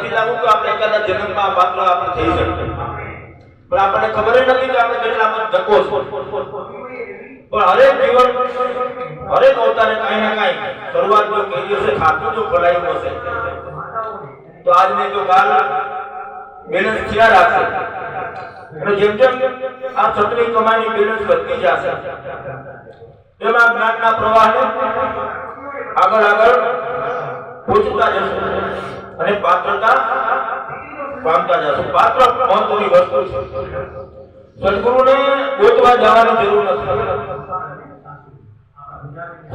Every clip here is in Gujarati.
નથી લાગુ કે આપણે એકાદા જન્મમાં આ પાત્ર આપણે થઈ શકીએ પણ આપણને ખબર જ નથી કે આપણે કેટલા મત ધક્કો છે. પણ હરેક જીવન, હરેક અવતારે કાંઈ ના કાંઈ શરૂઆત જો કરી હશે, ખાતું જો ખોલાયું હશે, તો આજ નહીં તો કાલ બેલેન્સ થયા રાખશે. અને જેમ જેમ આ છત્રી કમાણી બેલેન્સ વધતી જશે એમાં જ્ઞાનના પ્રવાહને આગળ આગળ પહોંચતા જશે. અને પાત્રતા પામતા જશો પાત્ર? મહત્વની વસ્તુ છે. સદગુરુને ગોતવા જવાની જરૂર નથી.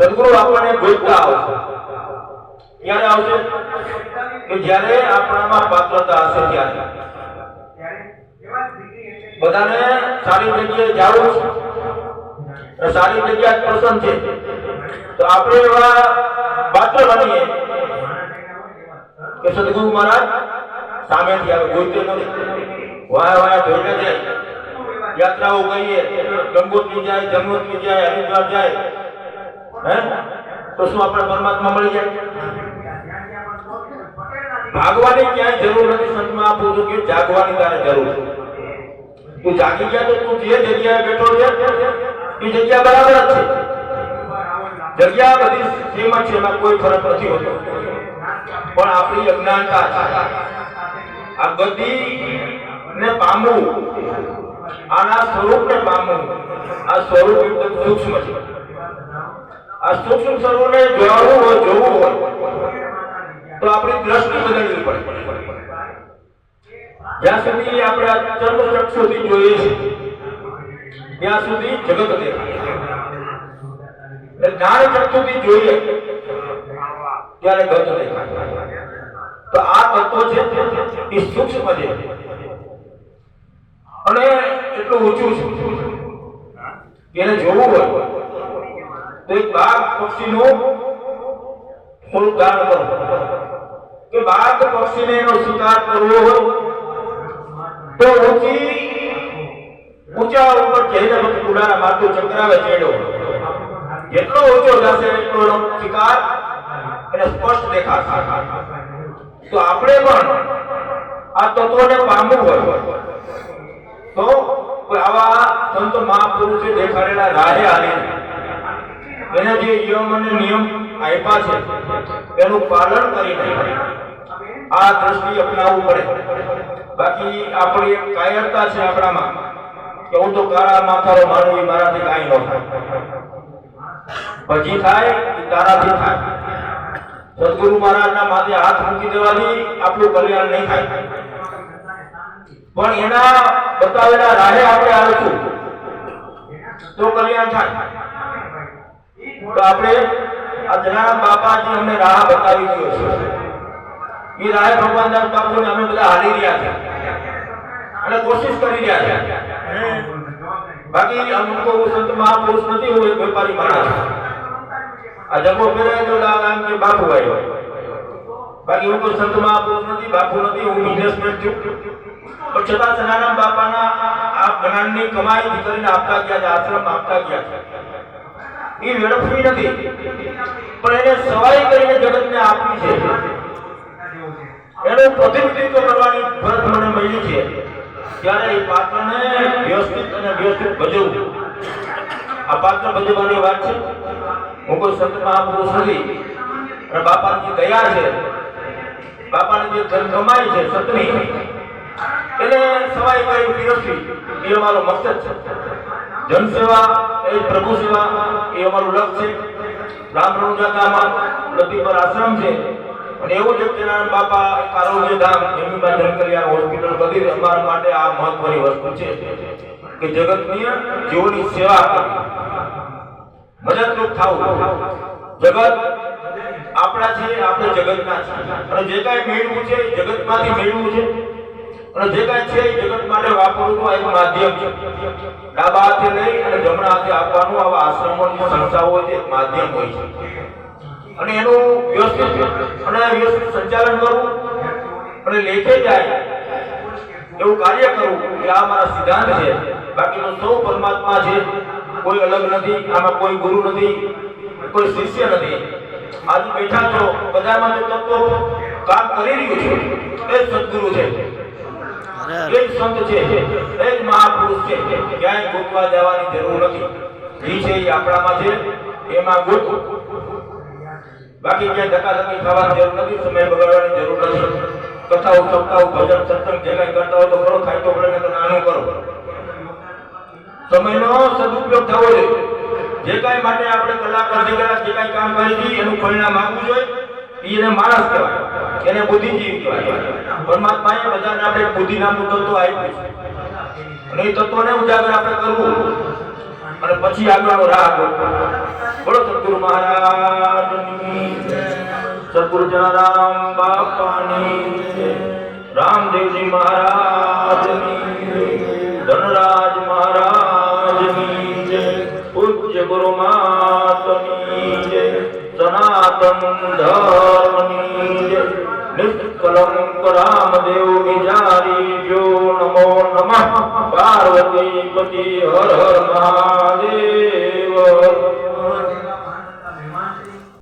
સદગુરુ આપણને ગોતતા આવશે. ક્યારે આવશે? કે જ્યારે આપણામાં પાત્રતા હશે ત્યારે. બધાને સારી જગ્યાએ જાવું છે. સારી જગ્યા પસંદ છે. તો આપણે એવા પાત્ર બનીએ સદગુરુ મહારાજ સામેથી આવે ગોતે નથી વાયા વાયા ધોઈને જાય યાત્રાઓ કહીએ ગંગોત્રી જાય જમનોત્રી જાય હરિદ્વાર જાય હે તો શું આપણે પરમાત્મા મળી જાય ભાગવાની ક્યાંય જરૂર નથી સંતમાં આપું છું કે જાગવાની તારે જરૂર છે તું જાગી ગયા તો તું જે જગ્યાએ બેઠો છે એ જગ્યા બરાબર જ છે જગ્યા બધી સેમ જ છે એમાં કોઈ ફરક નથી હોતો પણ આપણી અજ્ઞાનતા આ ગતિ ને પામવું, આના સ્વરૂપને પામવું, આ સ્વરૂપ એકદમ સૂક્ષ્મ છે. આ સૂક્ષ્મ સ્વરૂપને જોવું હોય જોવું હોય, તો આપણી દ્રષ્ટિ બદલવી પડે. જ્યાં સુધી આપણે આ ચર્મચક્ષુથી જોઈએ છે ત્યાં સુધી જગત દેખાય. જ્ઞાન ચક્ષુથી જોઈએ ત્યારે ગંધ દેખાય તો આ તત્વ છે એ સૂક્ષ્મ છે. અને એટલું ઊંચું છે. એને જોવું હોય તો એક બાગ પક્ષીનું થોડું દાન કરો. કે બાગ પક્ષીને એનો શિકાર કરવો હોય તો ઊંચી, ઊંચા ઉપર જઈને પછી ઉડાના મારતું ચક્રાવે ચેડો. જેટલો ઊંચો જશે એટલો શિકાર એને સ્પષ્ટ દેખાશે. તો આપણે પણ આ તત્વોને પામવું હોય. તો આવા સંત મહાપુરુષે દેખાડેલા રાહે આવી એને જે નિયમ અને નિયમ આપ્યા છે, એનું પાલન કરીને આ દ્રષ્ટિ અપનાવવું પડે. બાકી આપણી એક કાયરતા છે આપણામાં, કે હું તો કાળા માથારો માનવી મારાથી કાંઈ ન થાય. પછી થાય એ તારાથી થાય. સદગુરુ મહારાજના માથે હાથ મૂકી દેવાથી આપણું કલ્યાણ નહીં થાય. પણ એના બતાવેલા રાહે આપણે આવીશું તો કલ્યાણ થાય. તો આપણે આ જલારામ બાપાજી અમને રાહ બતાવી ગયો છે. એ રાહે ભગવાન દાસ બાપુને અમે બધા હાલી રહ્યા છે. અને કોશિશ કરી રહ્યા છે. બાકી અમુક સંત મહાપુરુષ નથી, હું એક વેપારી માણસ. આ જગો ફેરાય તો લાલ આમ કે બાપુ આવ્યો બાકી હું કોઈ સંત મહાપુરુષ નથી, બાપુ નથી, હું બિઝનેસમેન છું. પણ છતાં સનારામ બાપાના આ જ્ઞાનની કમાઈ કરીને આપતા ગયા છે, આશ્રમ આપતા ગયા છે. એ વેડફવી નથી. પણ એને સવાઈ કરીને જગતને આપી છે. એનું પ્રતિનિધિત્વ કરવાની ફરજ મને મળી છે. ત્યારે એ પાત્રને વ્યવસ્થિત અને વ્યવસ્થિત ભજવવું આ પાત્ર ભજવવાની વાત છે? હું કોઈ સંત મહાપુરુષ નથી અને બાપાની જે દયા છે, બાપાની જે ધન કમાઈ છે સતની એને સવાય કોઈ પીરસવી એ અમારો મકસદ છે. જનસેવા એ પ્રભુ સેવા. એ અમારું લક્ષ્ય છે. રામ રણુજાતામાં નદી પર આશ્રમ છે. અને એવું છે સત્યનારાયણ બાપા આરોગ્ય ધામ, એમની જન કલ્યાણ હોસ્પિટલ વગેરે, અમારા માટે આ મહત્વની વસ્તુ છે. કે જગતની જીવોની સેવા કરવી. મદદરૂપ થવું. જગત આપણા છે, આપણે જગતના છે અને જે કાંઈ મેળવું છે, એ જગતમાંથી મેળવું છે. અને જે કાંઈ છે, એ જગત માટે વાપરવું આ એક માધ્યમ છે. ડાબા હાથે લઈ અને જમણા હાથે આપવાનું આવા આશ્રમોની સંસ્થાઓ છે, એક માધ્યમ હોય છે. અને એનું વ્યવસ્થિત અને વ્યવસ્થિત સંચાલન કરવું અને લેખે જાય એવું કાર્ય કરવું, એ આ મારા સિદ્ધાંત છે. બાકીનો સૌ પરમાત્મા છે. કોઈ અલગ નથી, આમાં કોઈ ગુરુ નથી, કોઈ શિષ્ય નથી. આજે બેઠા છો, બધામાં જો તત્વો કામ કરી રહ્યું છે. એ સદગુરુ છે. એ સંત છે. એ જ મહાપુરુષ છે. ક્યાંય ગોતવા જવાની જરૂર નથી. એ છે એ આપણામાં છે. એમાં ગોત. બાકી ક્યાંય ધકાધકી થવાની જરૂર નથી. સમય બગાડવાની જરૂર નથી. કથાઓ, સપ્તાહો, ભજન, સત્સંગ, જે કાંઈ કરતા હોય તો કરો. ખાઈ તો નકર નાનું કરો. સમયનો સદુપયોગ થવો જોઈએ. જે કાંઈ માટે આપણે કલાકાર કલાક જે કાંઈ કામ કરી હતી, એનું પરિણામ આવવું જોઈએ. એને માણસ કહેવાય. એને બુદ્ધિજીવી કહેવાય. પરમાત્માએ બધાને આપણે બુદ્ધિ નામનું તત્વ આપ્યું છે. અને એ તત્વને ઉજાગર આપણે કરવું. અને પછી આગળનો રાહ. બોલો સદગુરુ મહારાજની. સદગુરુ જનારામ બાપાની રામદેવજી મહારાજની ધનરાજ પૂજ્ય ગુરુ માતની જય સનાતન ધર્મની જય નિષ્કલંક રામદેવ વિચારી જો નમો નમઃ પાર્વતી પતિ હર હર મહાદેવ